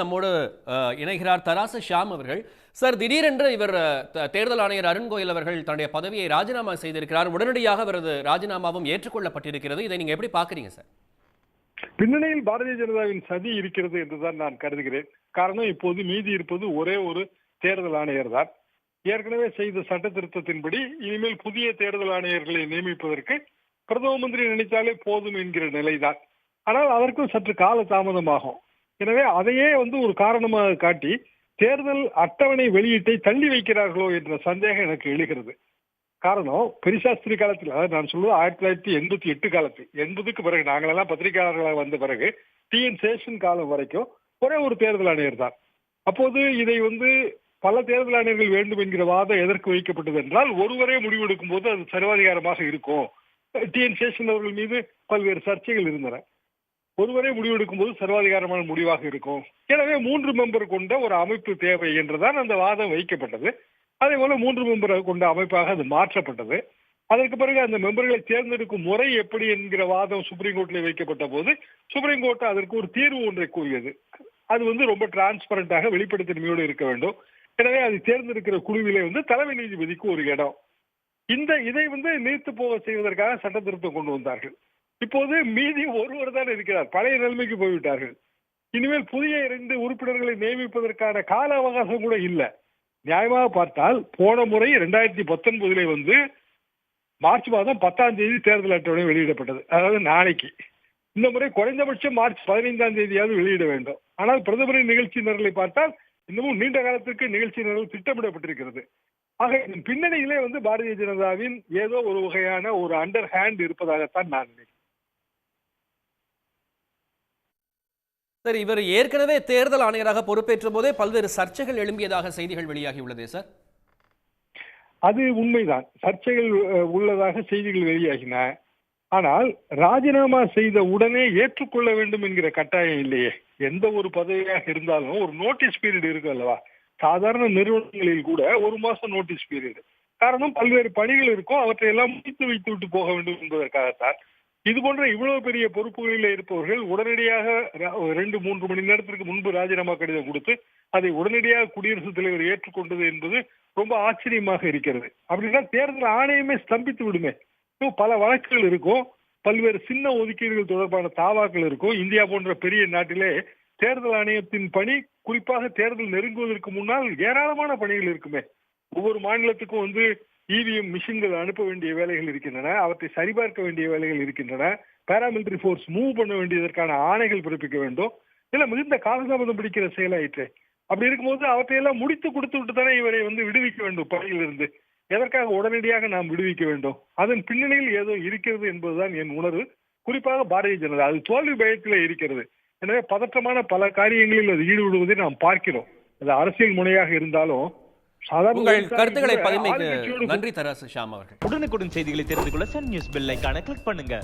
நம்மோடு இணைகிறார் தராசு ஷாம் அவர்கள். சார் திடீரென்று இவர் தேர்தல் ஆணையர் அருண் கோயில் அவர்கள் தன்னுடைய பதவியை ராஜினாமா செய்திருக்கிறார். உடனடியாக அவரது ராஜினாமாவும் ஏற்றுக்கொள்ளப்பட்டிருக்கிறது. இதை நீங்க எப்படி பாக்குறீங்க சார்? பின்னணியில் பாரதிய ஜனதாவின் சதி இருக்கிறது என்றுதான் நான் கருதுகிறேன். காரணம் இப்போது மீதி இருப்பது ஒரே ஒரு தேர்தல் ஆணையர் தான். ஏற்கனவே செய்த சட்ட திருத்தத்தின்படி இனிமேல் புதிய தேர்தல் ஆணையர்களை நியமிப்பதற்கு பிரதம மந்திரி நினைத்தாலே போதும் என்கிற நிலைதான். ஆனால் அதற்கும் சற்று கால தாமதமாகும் எனவே அதையே வந்து ஒரு காரணமாக காட்டி தேர்தல் அட்டவணை வெளியீட்டை தள்ளி வைக்கிறார்களோ என்ற சந்தேகம் எனக்கு எழுகிறது. காரணம் பெரிசாஸ்திரி காலத்தில் அதாவது நான் சொல்வது ஆயிரத்தி தொள்ளாயிரத்தி எண்பத்தி எட்டு காலத்தில் எண்பதுக்கு பிறகு நாங்களெல்லாம் பத்திரிகையாளர்களாக வந்த பிறகு டிஎன் சேஷன் காலம் வரைக்கும் ஒரே ஒரு தேர்தல் ஆணையர் தான். அப்போது இதை வந்து பல தேர்தல் ஆணையர்கள் வேண்டும் என்கிற வாதம் எதற்கு வைக்கப்பட்டது என்றால் ஒருவரே முடிவெடுக்கும் போது அது சர்வாதிகாரமாக இருக்கும். டிஎன் சேஷன் அவர்கள் மீது பல்வேறு சர்ச்சைகள் இருந்தன. ஒருவரே முடிவெடுக்கும் போது சர்வாதிகாரமான முடிவாக இருக்கும். எனவே மூன்று மெம்பர் கொண்ட ஒரு அமைப்பு தேவை என்றுதான் அந்த வாதம் வைக்கப்பட்டது. அதே போல மூன்று மெம்பர் கொண்ட அமைப்பாக அது மாற்றப்பட்டது. அதற்கு பிறகு அந்த மெம்பர்களை தேர்ந்தெடுக்கும் முறை எப்படி என்கிற வாதம் சுப்ரீம் கோர்ட்ல வைக்கப்பட்ட போது சுப்ரீம் கோர்ட் அதற்கு ஒரு தீர்வு ஒன்றை கூறியது. அது வந்து ரொம்ப டிரான்ஸ்பரண்டாக வெளிப்படைத்தன்மையோடு இருக்க வேண்டும். எனவே அது தேர்ந்தெடுக்கிற குழுவிலே வந்து தலைமை நீதிபதிக்கு ஒரு இடம். இந்த இதை வந்து நீர்த்து போக செய்வதற்காக சட்ட திருத்தம் கொண்டு வந்தார்கள். இப்போது மீதி ஒருவர் தான் இருக்கிறார். பழைய நிலைமைக்கு போய்விட்டார்கள். இனிமேல் புதிய இரண்டு உறுப்பினர்களை நியமிப்பதற்கான கால அவகாசம் கூட இல்லை. நியாயமாக பார்த்தால் போன முறை ரெண்டாயிரத்தி பத்தொன்பதுல வந்து மார்ச் மாதம் பத்தாம் தேதி தேர்தல் அட்டவணை வெளியிடப்பட்டது. அதாவது நாளைக்கு. இந்த முறை குறைந்தபட்சம் மார்ச் பதினைந்தாம் தேதியாவது வெளியிட வேண்டும். ஆனால் பிரதமரின் நிகழ்ச்சி நிரலை பார்த்தால் இன்னமும் நீண்ட காலத்திற்கு நிகழ்ச்சி நிரல் திட்டமிடப்பட்டிருக்கிறது. ஆக இதன் பின்னணியிலே வந்து பாரதிய ஜனதாவின் ஏதோ ஒரு வகையான ஒரு அண்டர் ஹேண்ட் இருப்பதாகத்தான் நான் நினைக்கிறேன். சார் இவர் ஏற்கனவே தேர்தல் ஆணையராக பொறுப்பேற்ற போதே பல்வேறு சர்ச்சைகள் எழும்பியதாக செய்திகள் வெளியாகியுள்ளதே சார். அது உண்மைதான். சர்ச்சைகள் உள்ளதாக செய்திகள் வெளியாகின. ஆனால் ராஜினாமா செய்த உடனே ஏற்றுக்கொள்ள வேண்டும் என்கிற கட்டாயம் இல்லையே. எந்த ஒரு பதவியாக இருந்தாலும் ஒரு நோட்டீஸ் பீரியட் இருக்கு அல்லவா? சாதாரண நிறுவனங்களில் கூட ஒரு மாசம் நோட்டீஸ் பீரியட். காரணம் பல்வேறு பணிகள் இருக்கும். அவற்றை எல்லாம் முடித்து வைத்து விட்டு போக வேண்டும் என்பதற்காகத்தான் இது போன்ற இவ்வளவு பெரிய பொறுப்புகளில் இருப்பவர்கள் உடனடியாக ரெண்டு மூன்று மணி நேரத்திற்கு முன்பு ராஜினாமா கடிதம் கொடுத்து அதை உடனடியாக குடியரசுத் தலைவர் ஏற்றுக்கொண்டது என்பது ரொம்ப ஆச்சரியமாக இருக்கிறது. அப்படின்னா தேர்தல் ஆணையமே ஸ்தம்பித்து விடுமே. பல வழக்குகள் இருக்கும். பல்வேறு சின்ன ஒதுக்கீடுகள் தொடர்பான தாவாக்கள் இருக்கும். இந்தியா போன்ற பெரிய நாட்டிலே தேர்தல் ஆணையத்தின் பணி குறிப்பாக தேர்தல் நெருங்குவதற்கு முன்னால் ஏராளமான பணிகள் இருக்குமே. ஒவ்வொரு மாநிலத்துக்கும் வந்து இவிஎம் மிஷின்கள் அனுப்ப வேண்டிய வேலைகள் இருக்கின்றன அவற்றை சரிபார்க்க வேண்டிய வேலைகள் இருக்கின்றன பாராமிலிட்டரி ஃபோர்ஸ் மூவ் பண்ண வேண்டியதற்கான ஆணைகள் பிறப்பிக்க வேண்டும். இதெல்லாம் மிகுந்த காலதாமதம் பிடிக்கிற செயலாயிற்று. அப்படி இருக்கும்போது அவற்றையெல்லாம் முடித்து கொடுத்து விட்டு தானே இவரை வந்து விடுவிக்க வேண்டும் பணியிலிருந்து எதற்காக உடனடியாக நாம் விடுவிக்க வேண்டும்? அதன் பின்னணியில் ஏதோ இருக்கிறது என்பதுதான் என் உணர்வு. குறிப்பாக பாரதிய ஜனதா அது தோல்வி பயத்திலே இருக்கிறது. எனவே பதற்றமான பல காரியங்களில் அது ஈடுபடுவதை நாம் பார்க்கிறோம். அது அரசியல் முனையாக இருந்தாலும் உங்கள் கருத்துக்களை பகிர்மைக்கு நன்றி தராசு ஷாம் அவர்கள். உடனுக்குடன் செய்திகளை தெரிந்து கொள்ள சன் நியூஸ் பெல் ஐகானை கிளிக் பண்ணுங்க.